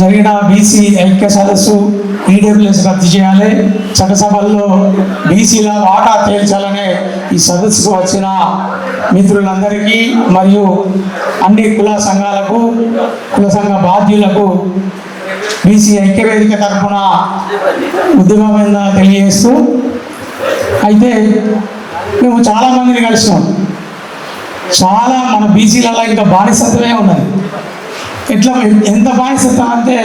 జరిగిన బీసీ ఐక్య సదస్సు ఈడబ్ల్యూఎస్ రద్దు చేయాలి. చట్టసభల్లో బీసీల వాటా తేల్చాలనే ఈ సదస్సుకు వచ్చిన మిత్రులందరికీ మరియు అన్ని కుల సంఘాలకు కుల సంఘ బాధ్యులకు బీసీ ఐక్యవేదిక తరఫున ఉద్యమమైన తెలియజేస్తూ అయితే మేము చాలా మందిని కలిసినాం. చాలా మన బీసీలలో ఇంకా బానిసత్వమే ఉన్నది. ఎట్లా ఎంత బానిసత్వం అంటే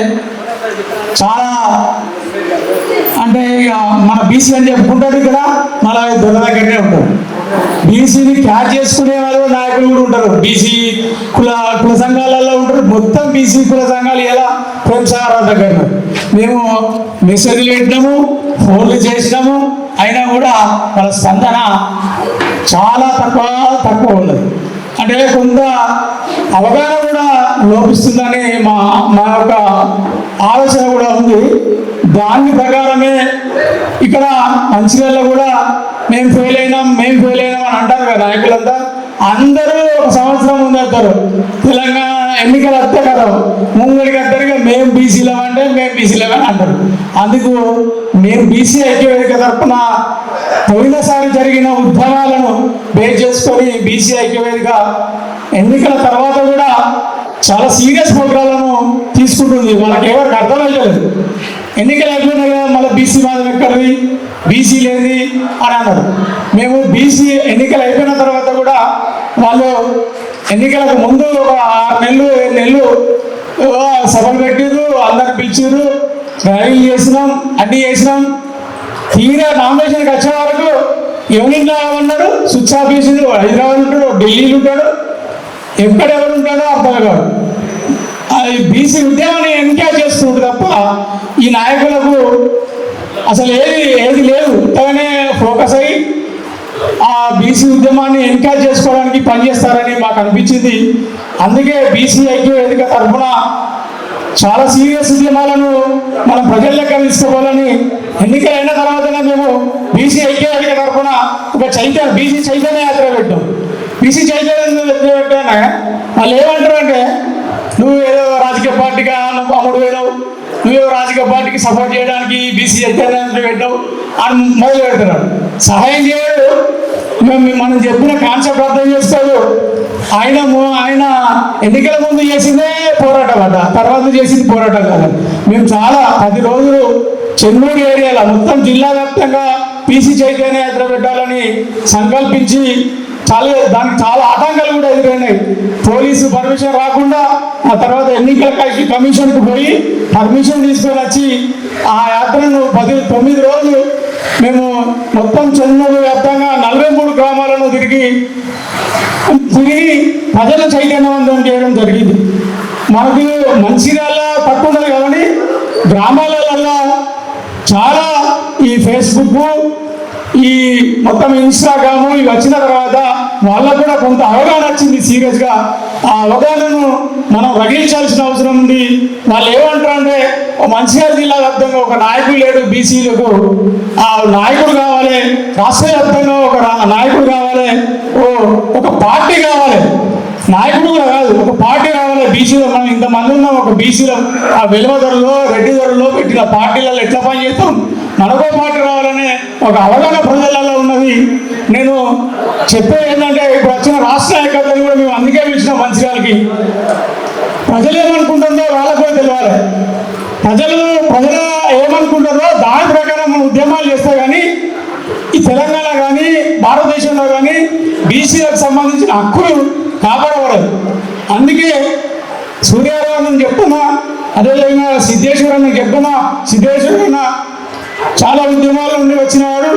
చాలా అంటే ఇక మన బీసీ అని చెప్పుకుంటాడు ఇక్కడ మళ్ళీ దొంగ దగ్గరనే ఉంటాడు. బీసీని క్యాచ్ చేసుకునే వాళ్ళు నాయకులు కూడా ఉంటారు. బీసీ కుల కుల సంఘాలలో ఉంటారు. మొత్తం బీసీ కుల సంఘాలు ఎలా? ప్రోత్సాహాల దగ్గర మేము మెసేజ్లు పెట్టినాము ఫోన్లు చేసినాము అయినా కూడా వాళ్ళ స్పందన చాలా తక్కువ తక్కువ ఉన్నది. అంటే కొంత అవగాహన కూడా లోపిస్తుందని మా మా యొక్క ఆలోచన కూడా ఉంది. దాని ప్రకారమే ఇక్కడ మంచిర్యాలలో కూడా మేము ఫెయిల్ అయినాం మేము ఫెయిల్ అయినాం అని అంటారు కదా నాయకులంతా. అందరూ ఒక సంవత్సరం ముందు వస్తారు. తెలంగాణ ఎన్నికలు వస్తే కదా. మేము బీసీలో అంటే మేము బీసీలో అని అంటారు. అందుకు మేము బీసీ ఐక్యవేదిక తరఫున పోయినసారి జరిగిన ఉద్యమాలను బేస్ చేసుకొని బీసీ ఐక్యవేదిక ఎన్నికల తర్వాత కూడా చాలా సీరియస్ ప్రోగ్రాలను తీసుకుంటుంది. వాళ్ళకి ఎవరికి అర్థమయ్యలేదు ఎన్నికలు అయిపోయినాయి కదా మళ్ళీ బీసీ మాదం ఎక్కడిది? బీసీ లేని అని అన్నారు. మేము బీసీ ఎన్నికలు అయిపోయిన తర్వాత కూడా వాళ్ళు ఎన్నికలకు ముందు ఒక ఆరు నెలలు ఏడు నెలలు సభలు పెట్టిర్రు అందరు పిలిచిర్రు. డ్రైవింగ్ చేసినాం అన్ని చేసినాం. తీరా నామినేషన్కి వచ్చే వరకు ఎవరింట్లో ఉన్నాడు స్విచ్ ఆఫీసులు హైదరాబాద్ ఉంటాడు ఢిల్లీలో ఉంటాడు. ఎక్కడెవరు ఉంటాడో అర్థం కాదు. అది బీసీ ఉద్యమాన్ని ఎన్కరేజ్ చేస్తుంటాడు తప్ప ఈ నాయకులకు అసలు ఏది ఏది లేదు ఉత్తగానే ఫోకస్ అయ్యి ఆ బీసీ ఉద్యమాన్ని ఎన్కరేజ్ చేసుకోవడానికి పనిచేస్తారని మాకు అనిపించింది. అందుకే బీసీ ఐక్యూ వేదిక తరఫున చాలా సీరియస్ ఉద్యమాలను మనం ప్రజల్లోకి తీసుకోవాలని ఎన్నికలైన తర్వాతనే మేము బీసీ ఐక్య వేదిక తరఫున ఒక చైతన్య బీసీ చైతన్య యాత్ర పెట్టాం. బీసీ చైతన్య యాత్ర పెట్టానా వాళ్ళు ఏమంటారు అంటే రాజకీయ అమ్ముడు పోయినావు నువ్వేదో రాజకీయ పార్టీకి సపోర్ట్ చేయడానికి బీసీ చైతన్య పెట్టావు అని మొదలు పెడుతున్నాడు. సహాయం చేయడు. మేము మనం చెప్పిన కాన్సెప్ట్ అర్థం చేసుకోడు ఆయన ఆయన ఎన్నికల ముందు చేసిందే పోరాటం అట. తర్వాత చేసింది పోరాటం కాదు. మేము చాలా పది రోజులు చెన్నూరు ఏరియాలో మొత్తం జిల్లా వ్యాప్తంగా పీసీ చైతన్య యాత్ర పెట్టాలని సంకల్పించి చాలా దానికి చాలా ఆటంకాలు కూడా ఎదురైనాయి. పోలీసు పర్మిషన్ రాకుండా ఆ తర్వాత ఎన్నికల కమిషన్కు కమిషన్కి పోయి పర్మిషన్ తీసుకొని వచ్చి ఆ యాత్రను పది తొమ్మిది రోజులు మేము మొత్తం చెన్నూరు వ్యాప్తంగా నలభై మూడు గ్రామాలను తిరిగి తిరిగి ప్రజల చైతన్యవంతం చేయడం జరిగింది. మనకు మంచిర్యాల ఉండదు కాబట్టి గ్రామాలలో చాలా ఈ ఫేస్బుక్ ఈ మొత్తం ఇన్స్టాగ్రాము ఇవి వచ్చిన తర్వాత వాళ్ళకు కూడా కొంత అవగాహన వచ్చింది సీరియస్గా. ఆ అవగాహనను మనం రగిలించాల్సిన అవసరం ఉంది. వాళ్ళు ఏమంటారు అంటే మంచిర్యాల జిల్లా వ్యాప్తంగా ఒక నాయకుడు లేడు బీసీలకు ఆ నాయకుడు కావాలి రాష్ట్ర వ్యాప్తంగా ఒక నాయకుడు కావాలి ఓ ఒక పార్టీ కావాలి. నాయకుడు కూడా కాదు ఒక పార్టీ రావాలి బీసీలో మనం ఇంతమంది ఉన్నాం ఒక బీసీలో ఆ వెలువ ధరలో రెడ్డి ధరలో పెట్టిన పార్టీలలో ఎట్లా పని చేస్తాం? మనకో పార్టీ రావాలనే ఒక అవగాహన ప్రజలలో ఉన్నది. నేను చెప్పేది ఏంటంటే ఇప్పుడు వచ్చిన రాష్ట్ర నాయకత్వం కూడా మేము అందుకే పిలిచిన మంచిర్యాలకి ప్రజలు ఏమనుకుంటుందో వాళ్ళకు కూడా తెలియాలి. ప్రజలు ప్రజలు ఏమనుకుంటారో దాని ప్రకారం మనం ఉద్యమాలు చేస్తే కానీ ఈ తెలంగాణ కానీ భారతదేశంలో కానీ బీసీలకు సంబంధించిన హక్కులు కాపాడబడదు అందుకే సూర్యారావు చెప్పమా? అదేవిధంగా సిద్ధేశ్వరన్న చెప్పమా? సిద్ధేశ్వరన్న చాలా ఉద్యమాల నుండి వచ్చినవాడు.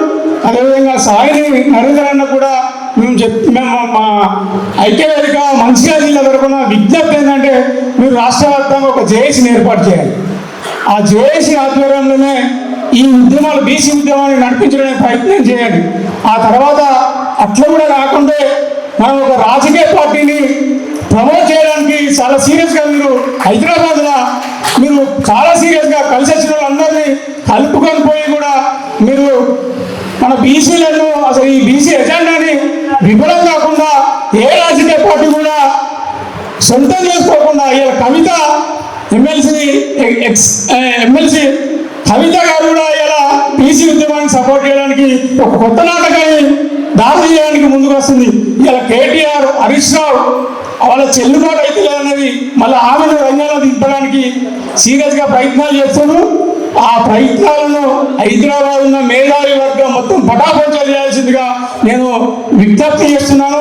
అదేవిధంగా సాయిని నరేంద్ర అన్న కూడా మేము చెప్ మేము మా ఐక్యవేదిక మంచిగా జిల్లా తరపున విజ్ఞప్తి ఏంటంటే మీరు రాష్ట్ర వ్యాప్తంగా ఒక జేఏసీని ఏర్పాటు చేయాలి. ఆ జేఏసీ ఆధ్వర్యంలోనే ఈ ఉద్యమాలు బీసీ ఉద్యమాన్ని నడిపించడానికి ప్రయత్నం చేయండి. ఆ తర్వాత అట్లా కూడా కాకుండా మనం ఒక రాజకీయ పార్టీని ప్రమోట్ చేయడానికి చాలా సీరియస్గా మీరు హైదరాబాద్లో మీరు చాలా సీరియస్గా కలిసి వచ్చిన వాళ్ళందరినీ కలుపుకొని పోయి కూడా మీరు మన బీసీలను అసలు ఈ బీసీ ఎజెండాని విఫలం కాకుండా ఏ రాజకీయ పార్టీ కూడా సొంతం చేసుకోకుండా ఇలా Kavitha MLC ex MLC Kavitha garu కూడా ఇలా పీసీ ఉద్యమాన్ని సపోర్ట్ చేయడానికి ఒక కొత్త నాటకాన్ని దారి చేయడానికి ముందుకు వస్తుంది ఇలా కేటీఆర్ హరీష్ రావు వాళ్ళ చెల్లుబాటు అయితే లేదన్నది మళ్ళీ ఆమెను రంగంలో దింపడానికి సీరియస్గా ప్రయత్నాలు చేస్తున్నారు. ఆ ప్రయత్నాలను హైదరాబాద్ ఉన్న మేధావి వర్గం మొత్తం పటాపంచాలు చేయాల్సిందిగా నేను విజ్ఞప్తి చేస్తున్నాను.